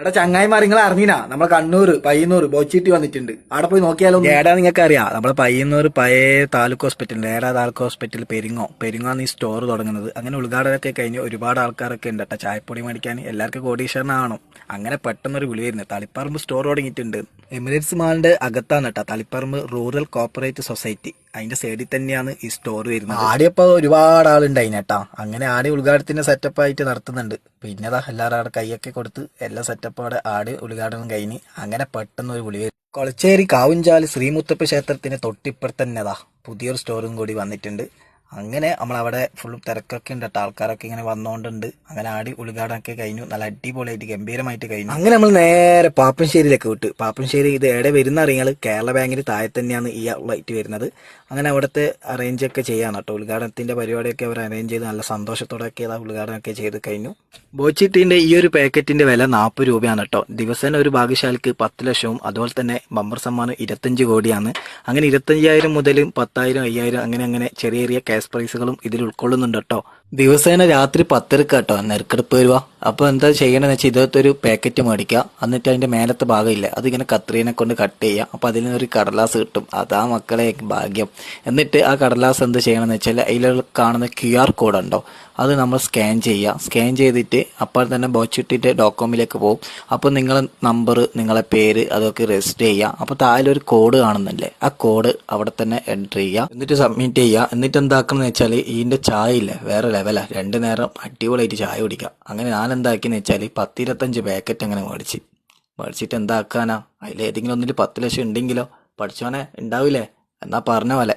എടാ ചങ്ങായിമാർ നിങ്ങൾ അറിഞ്ഞിനാ? നമ്മളെ കണ്ണൂർ പയ്യന്നൂർ ബോച്ചിട്ടി വന്നിട്ടുണ്ട്. അവിടെ പോയി നോക്കിയാലോ ഏടാ നിങ്ങൾക്ക് അറിയാം നമ്മളെ പയ്യന്നൂർ പഴയ താലൂക്ക് ഹോസ്പിറ്റൽ ഏടാ താലൂക്ക് ഹോസ്പിറ്റൽ പെരിങ്ങോ. പെരിങ്ങോന്ന് ഈ സ്റ്റോർ തുടങ്ങുന്നത്. അങ്ങനെ ഉദ്ഘാടനമൊക്കെ കഴിഞ്ഞ് ഒരുപാട് ആൾക്കാരൊക്കെ ഉണ്ട് കേട്ടോ. ചായപ്പൊടി മേടിക്കാൻ എല്ലാവർക്കും കോടീശ്വരനാണോ അങ്ങനെ പെട്ടെന്നൊരു വിളി വരുന്നത് തളിപ്പറമ്പ് സ്റ്റോർ തുടങ്ങിയിട്ടുണ്ട്. എമിറേറ്റ്സ് മാളിന്റെ അകത്താണ് കേട്ടോ തളിപ്പറമ്പ് റൂറൽ കോപ്പറേറ്റ് സൊസൈറ്റി. അതിന്റെ സൈഡിൽ തന്നെയാണ് ഈ സ്റ്റോർ വരുന്നത്. ആടിയപ്പോ ഒരുപാട് ആളുണ്ടായിന് കേട്ടാ അങ്ങനെ ആടി ഉദ്ഘാടനത്തിന്റെ സെറ്റപ്പ് ആയിട്ട് നടത്തുന്നുണ്ട്. പിന്നെതാ എല്ലാവരും അവിടെ കൈയൊക്കെ കൊടുത്ത് എല്ലാ സെറ്റപ്പോടെ ആടി ഉദ്ഘാടനം കഴിഞ്ഞ് അങ്ങനെ പെട്ടെന്ന് ഒരു വിളി വരും. കൊളച്ചേരി കാവുഞ്ചാൽ ശ്രീമുത്തപ്പ ക്ഷേത്രത്തിന് തൊട്ടിപ്പുറത്തന്നെതാ പുതിയൊരു സ്റ്റോറും കൂടി വന്നിട്ടുണ്ട്. അങ്ങനെ നമ്മളവിടെ ഫുൾ തിരക്കൊക്കെ ഉണ്ട് കേട്ടോ. ആൾക്കാരൊക്കെ ഇങ്ങനെ വന്നുകൊണ്ടുണ്ട് അങ്ങനെ ആടി ഉൾഘാടനമൊക്കെ കഴിഞ്ഞു. നല്ല അടിപൊളിയായിട്ട് ഗംഭീരമായിട്ട് കഴിഞ്ഞു. അങ്ങനെ നമ്മൾ നേരെ പാപ്പൻശ്ശേരിയിലേക്ക് വിട്ട്. പാപ്പൻശ്ശേരി ഇത് എവിടെ വരുന്ന അറിയാൽ കേരള ബാങ്കിന് താഴെ തന്നെയാണ് ഈ ലൈറ്റ് വരുന്നത്. അങ്ങനെ അവിടുത്തെ അറേഞ്ച് ഒക്കെ ചെയ്യാണ് കേട്ടോ. ഉദ്ഘാടനത്തിന്റെ പരിപാടിയൊക്കെ അവർ അറേഞ്ച് ചെയ്ത് നല്ല സന്തോഷത്തോടെയൊക്കെ അത് ഉദ്ഘാടനമൊക്കെ ചെയ്ത് കഴിഞ്ഞു. ബോച്ചിട്ടിന്റെ ഈ ഒരു പാക്കറ്റിന്റെ വില നാൽപ്പത് രൂപയാണ് കേട്ടോ. ദിവസേന ഒരു ഭാഗ്യശാലിക്ക് പത്ത് ലക്ഷവും അതുപോലെ തന്നെ ബമ്പർ സമ്മാനം ഇരുപത്തഞ്ച് കോടിയാണ്. അങ്ങനെ ഇരുപത്തഞ്ചായിരം മുതൽ പത്തായിരം അയ്യായിരം അങ്ങനെ അങ്ങനെ ചെറിയ ചെറിയ ക്യാഷ് പ്രൈസുകളും ഇതിൽ ഉൾക്കൊള്ളുന്നുണ്ട് കേട്ടോ. ദിവസേന രാത്രി പത്തരക്ക് കേട്ടോ നെരുക്കെടുപ്പ് വരുക. അപ്പൊ എന്താ ചെയ്യണമെന്ന് വെച്ചാൽ ഇതത്തെ ഒരു പാക്കറ്റ് മേടിക്കുക. എന്നിട്ട് അതിന്റെ മേലത്തെ ഭാഗമില്ല. അതിങ്ങനെ കത്രീനെ കൊണ്ട് കട്ട് ചെയ്യുക. അപ്പൊ അതിൽ നിന്നൊരു കടലാസ് കിട്ടും. അതാ മക്കളെ ഭാഗ്യം. എന്നിട്ട് ആ കടലാസ് എന്ത് ചെയ്യണമെന്ന് വെച്ചാൽ അതിൽ കാണുന്ന ക്യു ആർ കോഡ് ഉണ്ടോ? അത് നമ്മൾ സ്കാൻ ചെയ്യുക. സ്കാൻ ചെയ്തിട്ട് അപ്പോൾ തന്നെ ബോച്ചിട്ടിന്റെ ഡോക്കോമിലേക്ക് പോകും. അപ്പോൾ നിങ്ങളെ നമ്പർ നിങ്ങളെ പേര് അതൊക്കെ രജിസ്റ്റർ ചെയ്യുക. അപ്പോൾ താഴെ ഒരു കോഡ് കാണുന്നില്ലേ ആ കോഡ് അവിടെ തന്നെ എന്റർ ചെയ്യുക. എന്നിട്ട് സബ്മിറ്റ് ചെയ്യുക. എന്നിട്ട് എന്താക്കണം എന്ന് വെച്ചാൽ ഇതിന്റെ ചായ ഇല്ലേ? വേറെ ലെവലാ രണ്ട് നേരം അടിപൊളിയായിട്ട് ചായ കുടിക്കുക അങ്ങനെ ഞാൻ എന്താക്കിയെന്ന് വെച്ചാൽ പത്തിരുപത്തഞ്ച് പാക്കറ്റ് അങ്ങനെ മേടിച്ച്. മേടിച്ചിട്ട് എന്താക്കാനാ? അതിൽ ഏതെങ്കിലും ഒന്നിൽ പത്ത് ലക്ഷം ഉണ്ടെങ്കിലോ? പഠിച്ചോനെ ഉണ്ടാവില്ലേ എന്നാൽ പറഞ്ഞ പോലെ.